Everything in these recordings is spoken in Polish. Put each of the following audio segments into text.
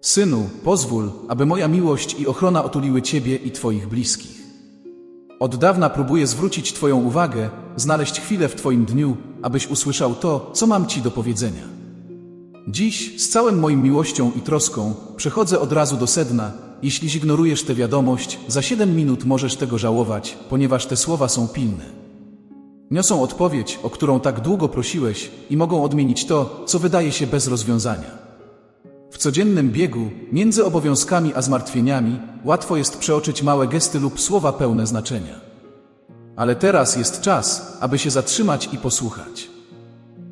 Synu, pozwól, aby moja miłość i ochrona otuliły Ciebie i Twoich bliskich. Od dawna próbuję zwrócić Twoją uwagę, znaleźć chwilę w Twoim dniu, abyś usłyszał to, co mam Ci do powiedzenia. Dziś, z całym moim miłością i troską, przechodzę od razu do sedna. Jeśli zignorujesz tę wiadomość, za siedem minut możesz tego żałować, ponieważ te słowa są pilne. Niosą odpowiedź, o którą tak długo prosiłeś i mogą odmienić to, co wydaje się bez rozwiązania. W codziennym biegu, między obowiązkami a zmartwieniami, łatwo jest przeoczyć małe gesty lub słowa pełne znaczenia. Ale teraz jest czas, aby się zatrzymać i posłuchać.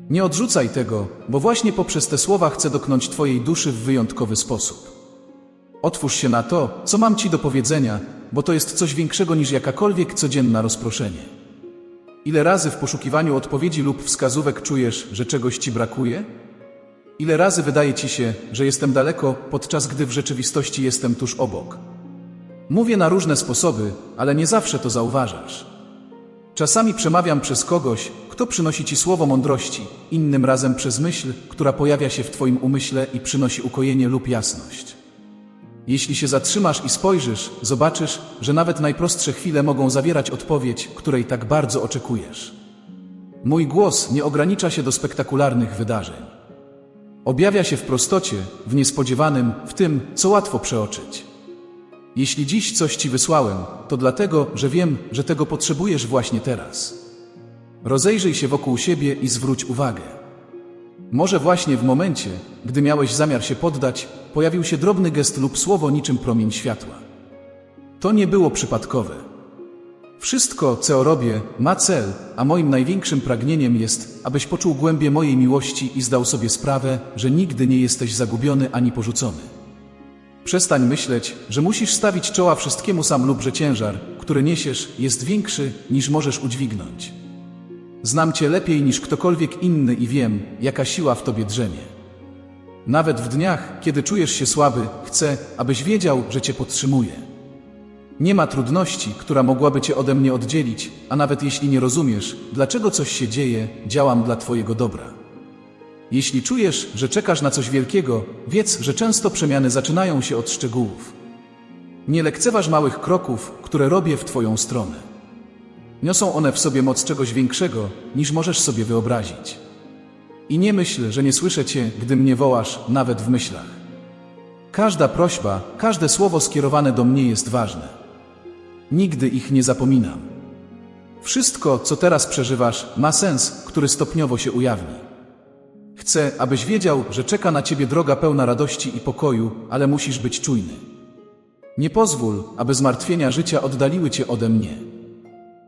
Nie odrzucaj tego, bo właśnie poprzez te słowa chcę dotknąć Twojej duszy w wyjątkowy sposób. Otwórz się na to, co mam Ci do powiedzenia, bo to jest coś większego niż jakakolwiek codzienna rozproszenie. Ile razy w poszukiwaniu odpowiedzi lub wskazówek czujesz, że czegoś Ci brakuje? Ile razy wydaje Ci się, że jestem daleko, podczas gdy w rzeczywistości jestem tuż obok? Mówię na różne sposoby, ale nie zawsze to zauważasz. Czasami przemawiam przez kogoś, kto przynosi Ci słowo mądrości, innym razem przez myśl, która pojawia się w Twoim umyśle i przynosi ukojenie lub jasność. Jeśli się zatrzymasz i spojrzysz, zobaczysz, że nawet najprostsze chwile mogą zawierać odpowiedź, której tak bardzo oczekujesz. Mój głos nie ogranicza się do spektakularnych wydarzeń. Objawia się w prostocie, w niespodziewanym, w tym, co łatwo przeoczyć. Jeśli dziś coś Ci wysłałem, to dlatego, że wiem, że tego potrzebujesz właśnie teraz. Rozejrzyj się wokół siebie i zwróć uwagę. Może właśnie w momencie, gdy miałeś zamiar się poddać, pojawił się drobny gest lub słowo niczym promień światła. To nie było przypadkowe. Wszystko, co robię, ma cel, a moim największym pragnieniem jest, abyś poczuł głębię mojej miłości i zdał sobie sprawę, że nigdy nie jesteś zagubiony ani porzucony. Przestań myśleć, że musisz stawić czoła wszystkiemu sam lub że ciężar, który niesiesz, jest większy, niż możesz udźwignąć. Znam Cię lepiej niż ktokolwiek inny i wiem, jaka siła w Tobie drzemie. Nawet w dniach, kiedy czujesz się słaby, chcę, abyś wiedział, że Cię podtrzymuję. Nie ma trudności, która mogłaby Cię ode mnie oddzielić, a nawet jeśli nie rozumiesz, dlaczego coś się dzieje, działam dla Twojego dobra. Jeśli czujesz, że czekasz na coś wielkiego, wiedz, że często przemiany zaczynają się od szczegółów. Nie lekceważ małych kroków, które robię w Twoją stronę. Niosą one w sobie moc czegoś większego, niż możesz sobie wyobrazić. I nie myśl, że nie słyszę Cię, gdy mnie wołasz, nawet w myślach. Każda prośba, każde słowo skierowane do mnie jest ważne. Nigdy ich nie zapominam. Wszystko, co teraz przeżywasz, ma sens, który stopniowo się ujawni. Chcę, abyś wiedział, że czeka na ciebie droga pełna radości i pokoju, ale musisz być czujny. Nie pozwól, aby zmartwienia życia oddaliły cię ode mnie.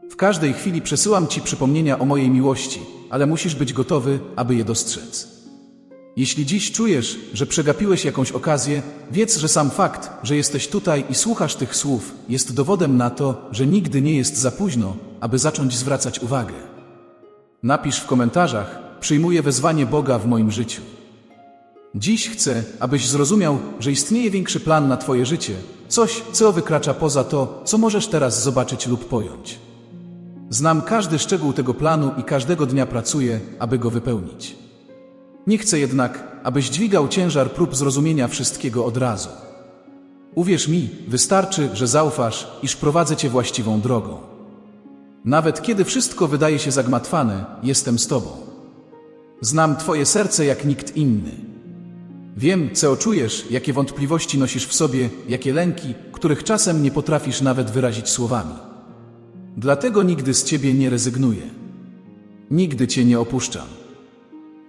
W każdej chwili przesyłam ci przypomnienia o mojej miłości, ale musisz być gotowy, aby je dostrzec. Jeśli dziś czujesz, że przegapiłeś jakąś okazję, wiedz, że sam fakt, że jesteś tutaj i słuchasz tych słów, jest dowodem na to, że nigdy nie jest za późno, aby zacząć zwracać uwagę. Napisz w komentarzach, przyjmuję wezwanie Boga w moim życiu. Dziś chcę, abyś zrozumiał, że istnieje większy plan na Twoje życie, coś, co wykracza poza to, co możesz teraz zobaczyć lub pojąć. Znam każdy szczegół tego planu i każdego dnia pracuję, aby go wypełnić. Nie chcę jednak, abyś dźwigał ciężar prób zrozumienia wszystkiego od razu. Uwierz mi, wystarczy, że zaufasz, iż prowadzę cię właściwą drogą. Nawet kiedy wszystko wydaje się zagmatwane, jestem z tobą. Znam twoje serce jak nikt inny. Wiem, co czujesz, jakie wątpliwości nosisz w sobie, jakie lęki, których czasem nie potrafisz nawet wyrazić słowami. Dlatego nigdy z ciebie nie rezygnuję. Nigdy cię nie opuszczam.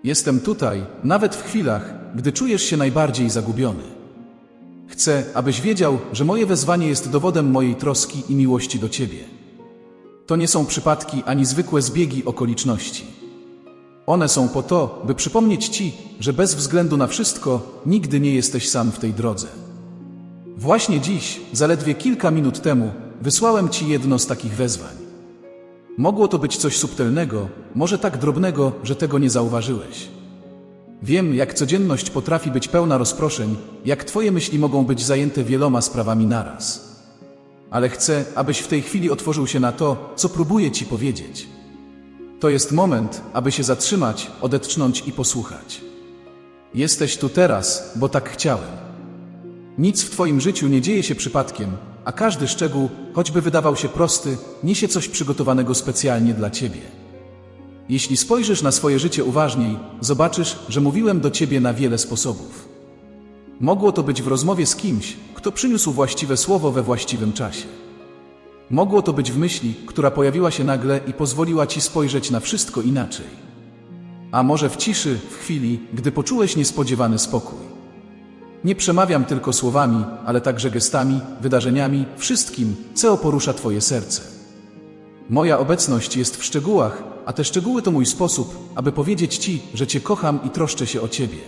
Jestem tutaj, nawet w chwilach, gdy czujesz się najbardziej zagubiony. Chcę, abyś wiedział, że moje wezwanie jest dowodem mojej troski i miłości do Ciebie. To nie są przypadki ani zwykłe zbiegi okoliczności. One są po to, by przypomnieć Ci, że bez względu na wszystko, nigdy nie jesteś sam w tej drodze. Właśnie dziś, zaledwie kilka minut temu, wysłałem Ci jedno z takich wezwań. Mogło to być coś subtelnego, może tak drobnego, że tego nie zauważyłeś. Wiem, jak codzienność potrafi być pełna rozproszeń, jak Twoje myśli mogą być zajęte wieloma sprawami naraz. Ale chcę, abyś w tej chwili otworzył się na to, co próbuję Ci powiedzieć. To jest moment, aby się zatrzymać, odetchnąć i posłuchać. Jesteś tu teraz, bo tak chciałem. Nic w Twoim życiu nie dzieje się przypadkiem, a każdy szczegół, choćby wydawał się prosty, niesie coś przygotowanego specjalnie dla Ciebie. Jeśli spojrzysz na swoje życie uważniej, zobaczysz, że mówiłem do Ciebie na wiele sposobów. Mogło to być w rozmowie z kimś, kto przyniósł właściwe słowo we właściwym czasie. Mogło to być w myśli, która pojawiła się nagle i pozwoliła Ci spojrzeć na wszystko inaczej. A może w ciszy, w chwili, gdy poczułeś niespodziewany spokój. Nie przemawiam tylko słowami, ale także gestami, wydarzeniami, wszystkim, co porusza Twoje serce. Moja obecność jest w szczegółach, a te szczegóły to mój sposób, aby powiedzieć Ci, że Cię kocham i troszczę się o Ciebie.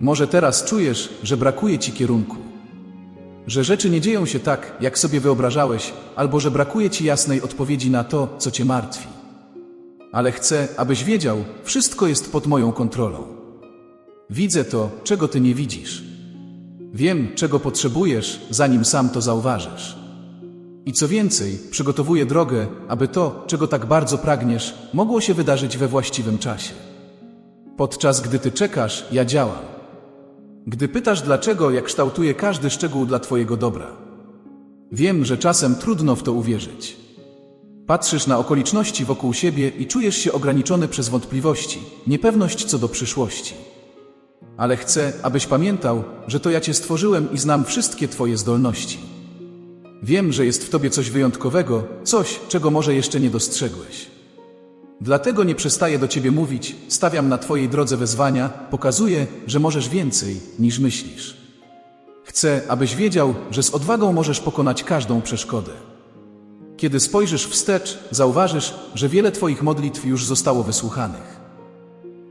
Może teraz czujesz, że brakuje Ci kierunku. Że rzeczy nie dzieją się tak, jak sobie wyobrażałeś, albo że brakuje Ci jasnej odpowiedzi na to, co Cię martwi. Ale chcę, abyś wiedział, wszystko jest pod moją kontrolą. Widzę to, czego Ty nie widzisz. Wiem, czego potrzebujesz, zanim sam to zauważysz. I co więcej, przygotowuję drogę, aby to, czego tak bardzo pragniesz, mogło się wydarzyć we właściwym czasie. Podczas gdy Ty czekasz, ja działam. Gdy pytasz dlaczego, jak kształtuję każdy szczegół dla Twojego dobra. Wiem, że czasem trudno w to uwierzyć. Patrzysz na okoliczności wokół siebie i czujesz się ograniczony przez wątpliwości, niepewność co do przyszłości. Ale chcę, abyś pamiętał, że to ja Cię stworzyłem i znam wszystkie Twoje zdolności. Wiem, że jest w Tobie coś wyjątkowego, coś, czego może jeszcze nie dostrzegłeś. Dlatego nie przestaję do Ciebie mówić, stawiam na Twojej drodze wezwania, pokazuję, że możesz więcej, niż myślisz. Chcę, abyś wiedział, że z odwagą możesz pokonać każdą przeszkodę. Kiedy spojrzysz wstecz, zauważysz, że wiele Twoich modlitw już zostało wysłuchanych.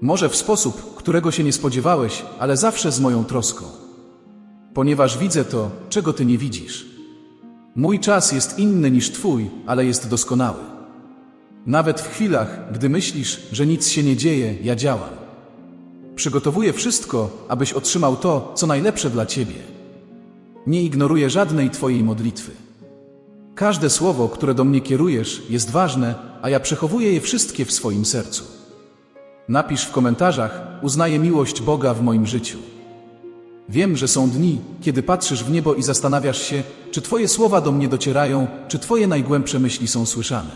Może w sposób, którego się nie spodziewałeś, ale zawsze z moją troską. Ponieważ widzę to, czego Ty nie widzisz. Mój czas jest inny niż Twój, ale jest doskonały. Nawet w chwilach, gdy myślisz, że nic się nie dzieje, ja działam. Przygotowuję wszystko, abyś otrzymał to, co najlepsze dla Ciebie. Nie ignoruję żadnej Twojej modlitwy. Każde słowo, które do mnie kierujesz, jest ważne, a ja przechowuję je wszystkie w swoim sercu. Napisz w komentarzach, uznaję miłość Boga w moim życiu. Wiem, że są dni, kiedy patrzysz w niebo i zastanawiasz się, czy Twoje słowa do mnie docierają, czy Twoje najgłębsze myśli są słyszane.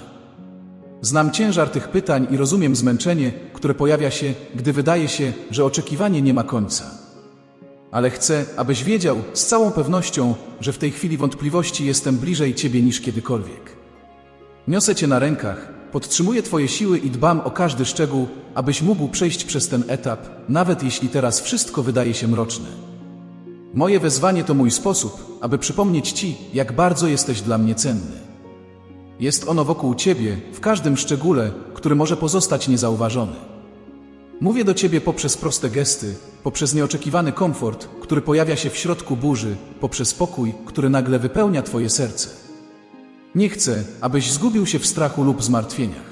Znam ciężar tych pytań i rozumiem zmęczenie, które pojawia się, gdy wydaje się, że oczekiwanie nie ma końca. Ale chcę, abyś wiedział z całą pewnością, że w tej chwili wątpliwości jestem bliżej Ciebie niż kiedykolwiek. Niosę Cię na rękach, podtrzymuję Twoje siły i dbam o każdy szczegół, abyś mógł przejść przez ten etap, nawet jeśli teraz wszystko wydaje się mroczne. Moje wezwanie to mój sposób, aby przypomnieć Ci, jak bardzo jesteś dla mnie cenny. Jest ono wokół Ciebie, w każdym szczególe, który może pozostać niezauważony. Mówię do Ciebie poprzez proste gesty, poprzez nieoczekiwany komfort, który pojawia się w środku burzy, poprzez pokój, który nagle wypełnia Twoje serce. Nie chcę, abyś zgubił się w strachu lub zmartwieniach.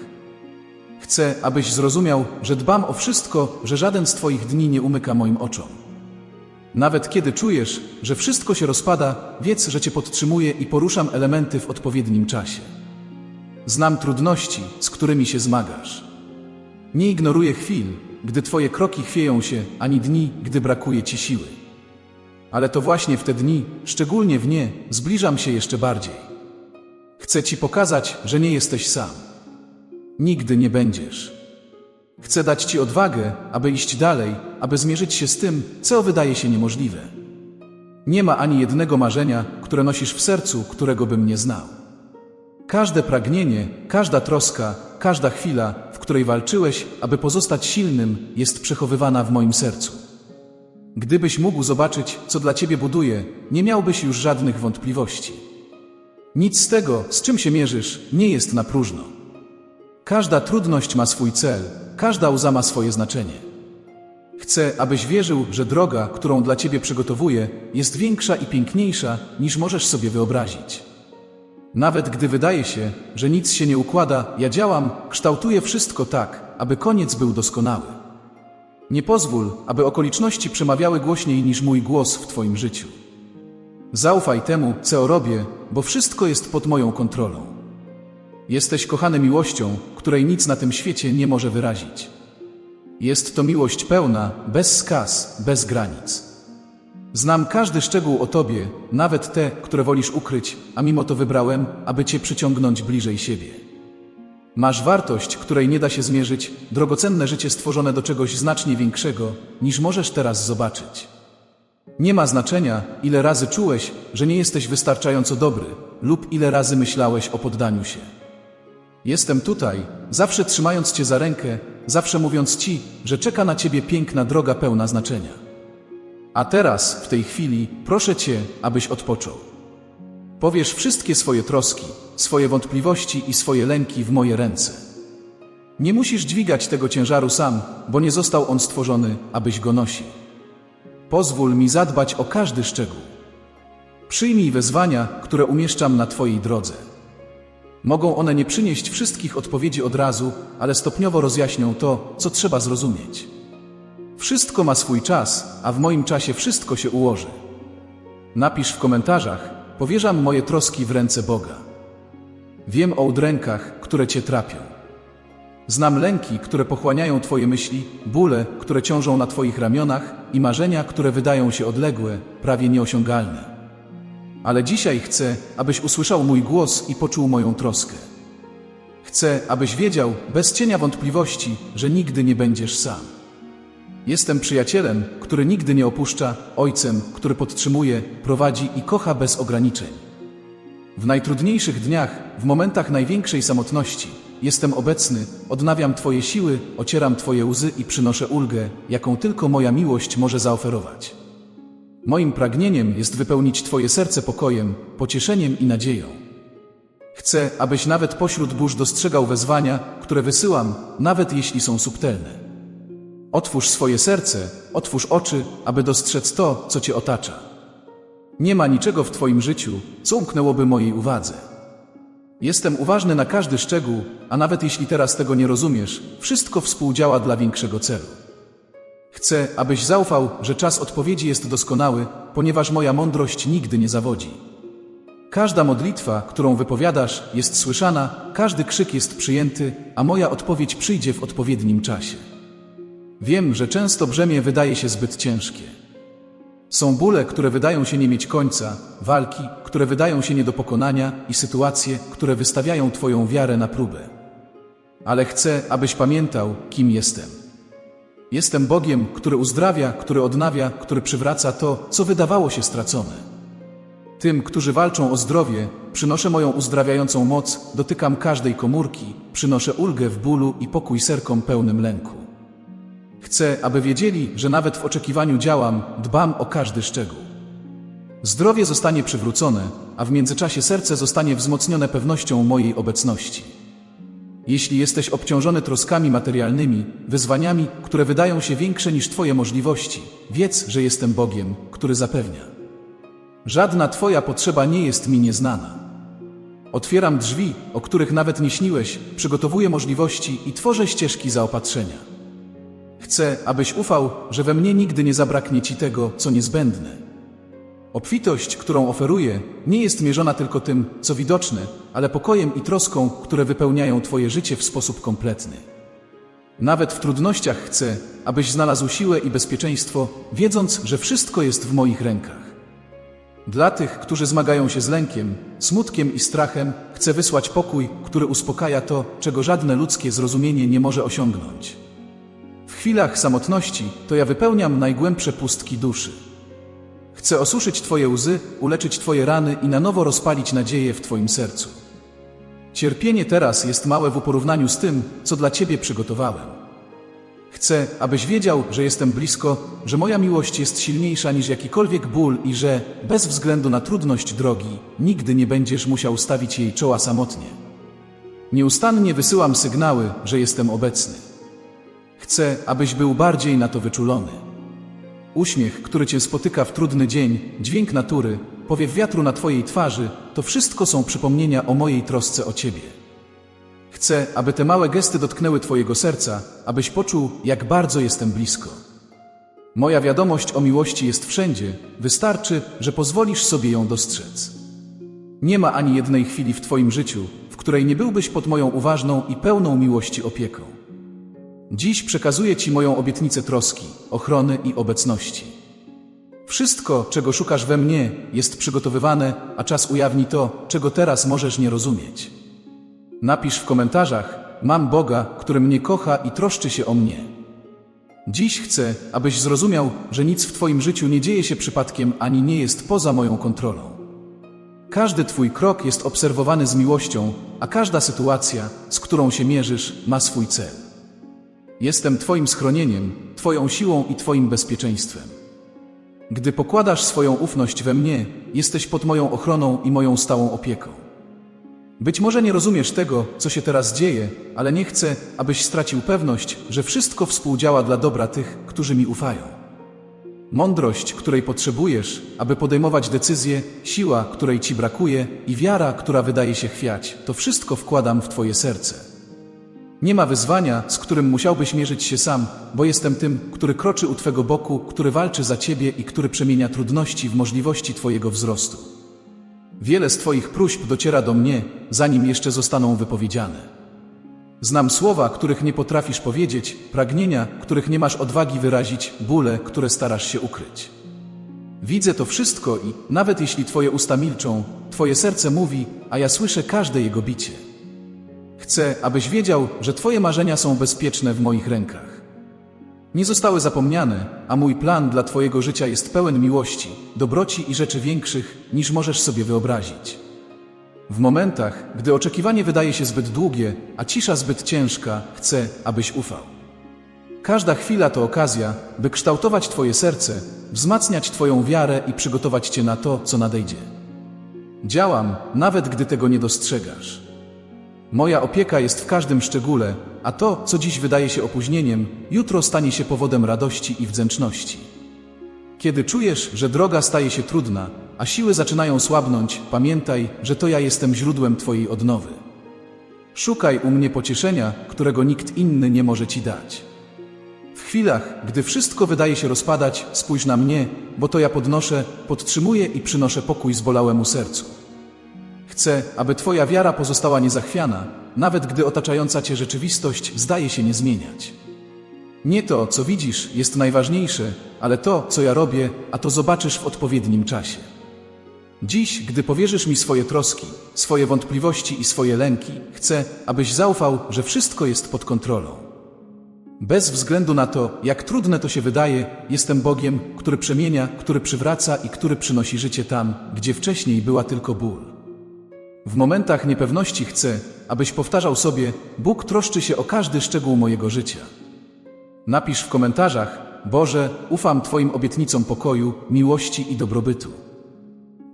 Chcę, abyś zrozumiał, że dbam o wszystko, że żaden z Twoich dni nie umyka moim oczom. Nawet kiedy czujesz, że wszystko się rozpada, wiedz, że Cię podtrzymuję i poruszam elementy w odpowiednim czasie. Znam trudności, z którymi się zmagasz. Nie ignoruję chwil, gdy Twoje kroki chwieją się, ani dni, gdy brakuje Ci siły. Ale to właśnie w te dni, szczególnie w nie, zbliżam się jeszcze bardziej. Chcę Ci pokazać, że nie jesteś sam. Nigdy nie będziesz. Chcę dać Ci odwagę, aby iść dalej, aby zmierzyć się z tym, co wydaje się niemożliwe. Nie ma ani jednego marzenia, które nosisz w sercu, którego bym nie znał. Każde pragnienie, każda troska, każda chwila, w której walczyłeś, aby pozostać silnym, jest przechowywana w moim sercu. Gdybyś mógł zobaczyć, co dla Ciebie buduję, nie miałbyś już żadnych wątpliwości. Nic z tego, z czym się mierzysz, nie jest na próżno. Każda trudność ma swój cel, każda łza ma swoje znaczenie. Chcę, abyś wierzył, że droga, którą dla Ciebie przygotowuję, jest większa i piękniejsza, niż możesz sobie wyobrazić. Nawet gdy wydaje się, że nic się nie układa, ja działam, kształtuję wszystko tak, aby koniec był doskonały. Nie pozwól, aby okoliczności przemawiały głośniej niż mój głos w Twoim życiu. Zaufaj temu, co robię, bo wszystko jest pod moją kontrolą. Jesteś kochany miłością, której nic na tym świecie nie może wyrazić. Jest to miłość pełna, bez skaz, bez granic. Znam każdy szczegół o tobie, nawet te, które wolisz ukryć, a mimo to wybrałem, aby cię przyciągnąć bliżej siebie. Masz wartość, której nie da się zmierzyć, drogocenne życie stworzone do czegoś znacznie większego, niż możesz teraz zobaczyć. Nie ma znaczenia, ile razy czułeś, że nie jesteś wystarczająco dobry, lub ile razy myślałeś o poddaniu się. Jestem tutaj, zawsze trzymając Cię za rękę, zawsze mówiąc Ci, że czeka na Ciebie piękna droga pełna znaczenia. A teraz, w tej chwili, proszę Cię, abyś odpoczął. Powiesz wszystkie swoje troski, swoje wątpliwości i swoje lęki w moje ręce. Nie musisz dźwigać tego ciężaru sam, bo nie został on stworzony, abyś go nosił. Pozwól mi zadbać o każdy szczegół. Przyjmij wezwania, które umieszczam na Twojej drodze. Mogą one nie przynieść wszystkich odpowiedzi od razu, ale stopniowo rozjaśnią to, co trzeba zrozumieć. Wszystko ma swój czas, a w moim czasie wszystko się ułoży. Napisz w komentarzach, powierzam moje troski w ręce Boga. Wiem o udrękach, które Cię trapią. Znam lęki, które pochłaniają Twoje myśli, bóle, które ciążą na Twoich ramionach i marzenia, które wydają się odległe, prawie nieosiągalne. Ale dzisiaj chcę, abyś usłyszał mój głos i poczuł moją troskę. Chcę, abyś wiedział, bez cienia wątpliwości, że nigdy nie będziesz sam. Jestem przyjacielem, który nigdy nie opuszcza, ojcem, który podtrzymuje, prowadzi i kocha bez ograniczeń. W najtrudniejszych dniach, w momentach największej samotności, jestem obecny, odnawiam Twoje siły, ocieram Twoje łzy i przynoszę ulgę, jaką tylko moja miłość może zaoferować. Moim pragnieniem jest wypełnić Twoje serce pokojem, pocieszeniem i nadzieją. Chcę, abyś nawet pośród burz dostrzegał wezwania, które wysyłam, nawet jeśli są subtelne. Otwórz swoje serce, otwórz oczy, aby dostrzec to, co Cię otacza. Nie ma niczego w Twoim życiu, co umknęłoby mojej uwadze. Jestem uważny na każdy szczegół, a nawet jeśli teraz tego nie rozumiesz, wszystko współdziała dla większego celu. Chcę, abyś zaufał, że czas odpowiedzi jest doskonały, ponieważ moja mądrość nigdy nie zawodzi. Każda modlitwa, którą wypowiadasz, jest słyszana, każdy krzyk jest przyjęty, a moja odpowiedź przyjdzie w odpowiednim czasie. Wiem, że często brzemię wydaje się zbyt ciężkie. Są bóle, które wydają się nie mieć końca, walki, które wydają się nie do pokonania i sytuacje, które wystawiają Twoją wiarę na próbę. Ale chcę, abyś pamiętał, kim jestem. Jestem Bogiem, który uzdrawia, który odnawia, który przywraca to, co wydawało się stracone. Tym, którzy walczą o zdrowie, przynoszę moją uzdrawiającą moc, dotykam każdej komórki, przynoszę ulgę w bólu i pokój serkom pełnym lęku. Chcę, aby wiedzieli, że nawet w oczekiwaniu działam, dbam o każdy szczegół. Zdrowie zostanie przywrócone, a w międzyczasie serce zostanie wzmocnione pewnością mojej obecności. Jeśli jesteś obciążony troskami materialnymi, wyzwaniami, które wydają się większe niż Twoje możliwości, wiedz, że jestem Bogiem, który zapewnia. Żadna Twoja potrzeba nie jest mi nieznana. Otwieram drzwi, o których nawet nie śniłeś, przygotowuję możliwości i tworzę ścieżki zaopatrzenia. Chcę, abyś ufał, że we mnie nigdy nie zabraknie Ci tego, co niezbędne. Obfitość, którą oferuję, nie jest mierzona tylko tym, co widoczne, ale pokojem i troską, które wypełniają Twoje życie w sposób kompletny. Nawet w trudnościach chcę, abyś znalazł siłę i bezpieczeństwo, wiedząc, że wszystko jest w moich rękach. Dla tych, którzy zmagają się z lękiem, smutkiem i strachem, chcę wysłać pokój, który uspokaja to, czego żadne ludzkie zrozumienie nie może osiągnąć. Chwilach samotności to ja wypełniam najgłębsze pustki duszy. Chcę osuszyć Twoje łzy, uleczyć Twoje rany i na nowo rozpalić nadzieję w Twoim sercu. Cierpienie teraz jest małe w porównaniu z tym, co dla Ciebie przygotowałem. Chcę, abyś wiedział, że jestem blisko, że moja miłość jest silniejsza niż jakikolwiek ból i że, bez względu na trudność drogi, nigdy nie będziesz musiał stawić jej czoła samotnie. Nieustannie wysyłam sygnały, że jestem obecny. Chcę, abyś był bardziej na to wyczulony. Uśmiech, który cię spotyka w trudny dzień, dźwięk natury, powiew wiatru na twojej twarzy, to wszystko są przypomnienia o mojej trosce o ciebie. Chcę, aby te małe gesty dotknęły twojego serca, abyś poczuł, jak bardzo jestem blisko. Moja wiadomość o miłości jest wszędzie, wystarczy, że pozwolisz sobie ją dostrzec. Nie ma ani jednej chwili w twoim życiu, w której nie byłbyś pod moją uważną i pełną miłości opieką. Dziś przekazuję Ci moją obietnicę troski, ochrony i obecności. Wszystko, czego szukasz we mnie, jest przygotowywane, a czas ujawni to, czego teraz możesz nie rozumieć. Napisz w komentarzach: Mam Boga, który mnie kocha i troszczy się o mnie. Dziś chcę, abyś zrozumiał, że nic w Twoim życiu nie dzieje się przypadkiem ani nie jest poza moją kontrolą. Każdy Twój krok jest obserwowany z miłością, a każda sytuacja, z którą się mierzysz, ma swój cel. Jestem Twoim schronieniem, Twoją siłą i Twoim bezpieczeństwem. Gdy pokładasz swoją ufność we mnie, jesteś pod moją ochroną i moją stałą opieką. Być może nie rozumiesz tego, co się teraz dzieje, ale nie chcę, abyś stracił pewność, że wszystko współdziała dla dobra tych, którzy mi ufają. Mądrość, której potrzebujesz, aby podejmować decyzje, siła, której ci brakuje i wiara, która wydaje się chwiać, to wszystko wkładam w Twoje serce. Nie ma wyzwania, z którym musiałbyś mierzyć się sam, bo jestem tym, który kroczy u Twego boku, który walczy za Ciebie i który przemienia trudności w możliwości Twojego wzrostu. Wiele z Twoich próśb dociera do mnie, zanim jeszcze zostaną wypowiedziane. Znam słowa, których nie potrafisz powiedzieć, pragnienia, których nie masz odwagi wyrazić, bóle, które starasz się ukryć. Widzę to wszystko i, nawet jeśli Twoje usta milczą, Twoje serce mówi, a ja słyszę każde jego bicie. Chcę, abyś wiedział, że Twoje marzenia są bezpieczne w moich rękach. Nie zostały zapomniane, a mój plan dla Twojego życia jest pełen miłości, dobroci i rzeczy większych, niż możesz sobie wyobrazić. W momentach, gdy oczekiwanie wydaje się zbyt długie, a cisza zbyt ciężka, chcę, abyś ufał. Każda chwila to okazja, by kształtować Twoje serce, wzmacniać Twoją wiarę i przygotować Cię na to, co nadejdzie. Działam, nawet gdy tego nie dostrzegasz. Moja opieka jest w każdym szczególe, a to, co dziś wydaje się opóźnieniem, jutro stanie się powodem radości i wdzięczności. Kiedy czujesz, że droga staje się trudna, a siły zaczynają słabnąć, pamiętaj, że to ja jestem źródłem Twojej odnowy. Szukaj u mnie pocieszenia, którego nikt inny nie może Ci dać. W chwilach, gdy wszystko wydaje się rozpadać, spójrz na mnie, bo to ja podnoszę, podtrzymuję i przynoszę pokój zbolałemu sercu. Chcę, aby Twoja wiara pozostała niezachwiana, nawet gdy otaczająca Cię rzeczywistość zdaje się nie zmieniać. Nie to, co widzisz, jest najważniejsze, ale to, co ja robię, a to zobaczysz w odpowiednim czasie. Dziś, gdy powierzysz mi swoje troski, swoje wątpliwości i swoje lęki, chcę, abyś zaufał, że wszystko jest pod kontrolą. Bez względu na to, jak trudne to się wydaje, jestem Bogiem, który przemienia, który przywraca i który przynosi życie tam, gdzie wcześniej była tylko ból. W momentach niepewności chcę, abyś powtarzał sobie: Bóg troszczy się o każdy szczegół mojego życia. Napisz w komentarzach: Boże, ufam Twoim obietnicom pokoju, miłości i dobrobytu.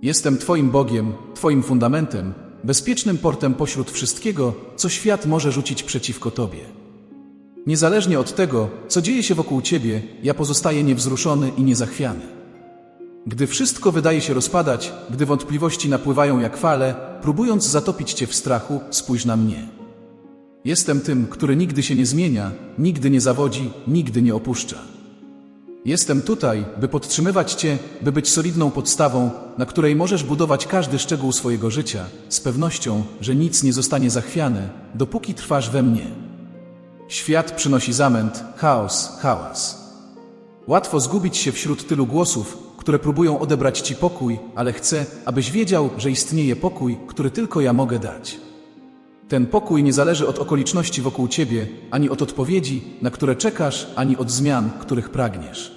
Jestem Twoim Bogiem, Twoim fundamentem, bezpiecznym portem pośród wszystkiego, co świat może rzucić przeciwko Tobie. Niezależnie od tego, co dzieje się wokół Ciebie, ja pozostaję niewzruszony i niezachwiany. Gdy wszystko wydaje się rozpadać, gdy wątpliwości napływają jak fale, próbując zatopić Cię w strachu, spójrz na mnie. Jestem tym, który nigdy się nie zmienia, nigdy nie zawodzi, nigdy nie opuszcza. Jestem tutaj, by podtrzymywać Cię, by być solidną podstawą, na której możesz budować każdy szczegół swojego życia, z pewnością, że nic nie zostanie zachwiane, dopóki trwasz we mnie. Świat przynosi zamęt, chaos, hałas. Łatwo zgubić się wśród tylu głosów, które próbują odebrać Ci pokój, ale chcę, abyś wiedział, że istnieje pokój, który tylko ja mogę dać. Ten pokój nie zależy od okoliczności wokół Ciebie, ani od odpowiedzi, na które czekasz, ani od zmian, których pragniesz.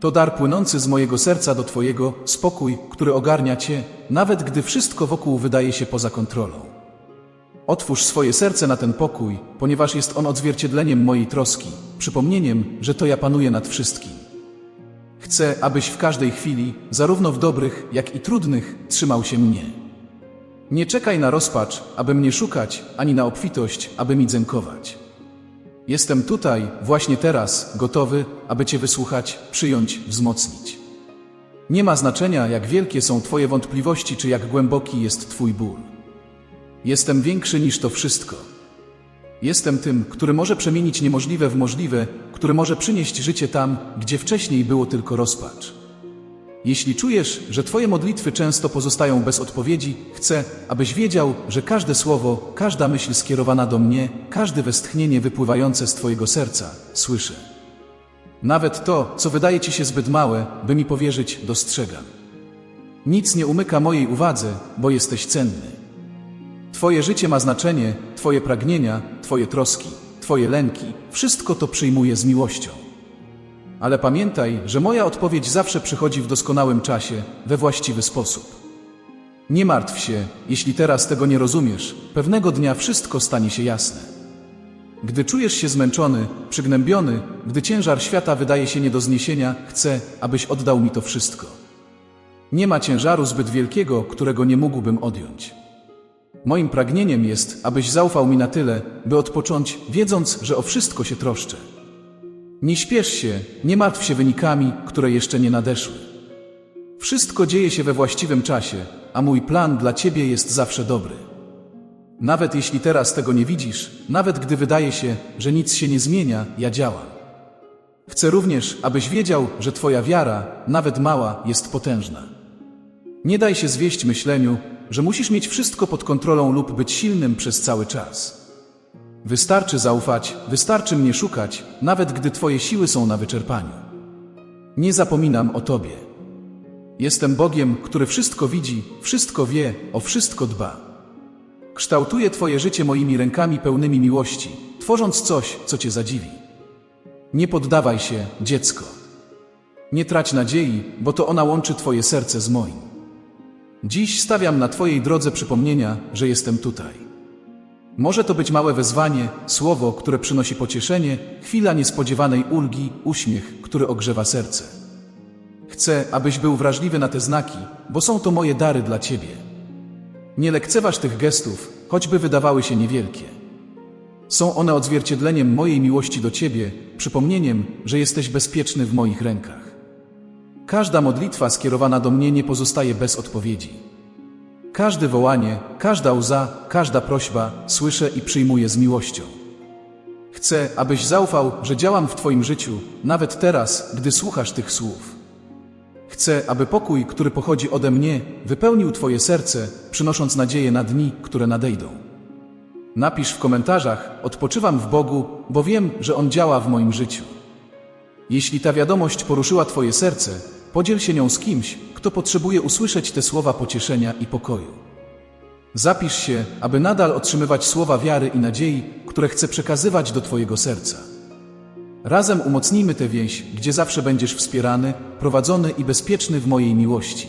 To dar płynący z mojego serca do Twojego, spokój, który ogarnia Cię, nawet gdy wszystko wokół wydaje się poza kontrolą. Otwórz swoje serce na ten pokój, ponieważ jest on odzwierciedleniem mojej troski, przypomnieniem, że to ja panuję nad wszystkim. Chcę, abyś w każdej chwili, zarówno w dobrych, jak i trudnych, trzymał się mnie. Nie czekaj na rozpacz, aby mnie szukać, ani na obfitość, aby mi dzękować. Jestem tutaj, właśnie teraz, gotowy, aby Cię wysłuchać, przyjąć, wzmocnić. Nie ma znaczenia, jak wielkie są Twoje wątpliwości, czy jak głęboki jest Twój ból. Jestem większy niż to wszystko. Jestem tym, który może przemienić niemożliwe w możliwe, który może przynieść życie tam, gdzie wcześniej było tylko rozpacz. Jeśli czujesz, że Twoje modlitwy często pozostają bez odpowiedzi, chcę, abyś wiedział, że każde słowo, każda myśl skierowana do mnie, każde westchnienie wypływające z Twojego serca, słyszę. Nawet to, co wydaje ci się zbyt małe, by mi powierzyć, dostrzegam. Nic nie umyka mojej uwadze, bo jesteś cenny. Twoje życie ma znaczenie, Twoje pragnienia, Twoje troski, Twoje lęki, wszystko to przyjmuję z miłością. Ale pamiętaj, że moja odpowiedź zawsze przychodzi w doskonałym czasie, we właściwy sposób. Nie martw się, jeśli teraz tego nie rozumiesz, pewnego dnia wszystko stanie się jasne. Gdy czujesz się zmęczony, przygnębiony, gdy ciężar świata wydaje się nie do zniesienia, chcę, abyś oddał mi to wszystko. Nie ma ciężaru zbyt wielkiego, którego nie mógłbym odjąć. Moim pragnieniem jest, abyś zaufał mi na tyle, by odpocząć, wiedząc, że o wszystko się troszczę. Nie śpiesz się, nie martw się wynikami, które jeszcze nie nadeszły. Wszystko dzieje się we właściwym czasie, a mój plan dla ciebie jest zawsze dobry. Nawet jeśli teraz tego nie widzisz, nawet gdy wydaje się, że nic się nie zmienia, ja działam. Chcę również, abyś wiedział, że Twoja wiara, nawet mała, jest potężna. Nie daj się zwieść myśleniu, że musisz mieć wszystko pod kontrolą lub być silnym przez cały czas. Wystarczy zaufać, wystarczy mnie szukać, nawet gdy Twoje siły są na wyczerpaniu. Nie zapominam o Tobie. Jestem Bogiem, który wszystko widzi, wszystko wie, o wszystko dba. Kształtuję Twoje życie moimi rękami pełnymi miłości, tworząc coś, co Cię zadziwi. Nie poddawaj się, dziecko. Nie trać nadziei, bo to ona łączy Twoje serce z moim. Dziś stawiam na Twojej drodze przypomnienia, że jestem tutaj. Może to być małe wezwanie, słowo, które przynosi pocieszenie, chwila niespodziewanej ulgi, uśmiech, który ogrzewa serce. Chcę, abyś był wrażliwy na te znaki, bo są to moje dary dla Ciebie. Nie lekceważ tych gestów, choćby wydawały się niewielkie. Są one odzwierciedleniem mojej miłości do Ciebie, przypomnieniem, że jesteś bezpieczny w moich rękach. Każda modlitwa skierowana do mnie nie pozostaje bez odpowiedzi. Każde wołanie, każda łza, każda prośba słyszę i przyjmuję z miłością. Chcę, abyś zaufał, że działam w Twoim życiu, nawet teraz, gdy słuchasz tych słów. Chcę, aby pokój, który pochodzi ode mnie, wypełnił Twoje serce, przynosząc nadzieję na dni, które nadejdą. Napisz w komentarzach: Odpoczywam w Bogu, bo wiem, że On działa w moim życiu. Jeśli ta wiadomość poruszyła Twoje serce, podziel się nią z kimś, kto potrzebuje usłyszeć te słowa pocieszenia i pokoju. Zapisz się, aby nadal otrzymywać słowa wiary i nadziei, które chcę przekazywać do Twojego serca. Razem umocnijmy tę więź, gdzie zawsze będziesz wspierany, prowadzony i bezpieczny w mojej miłości.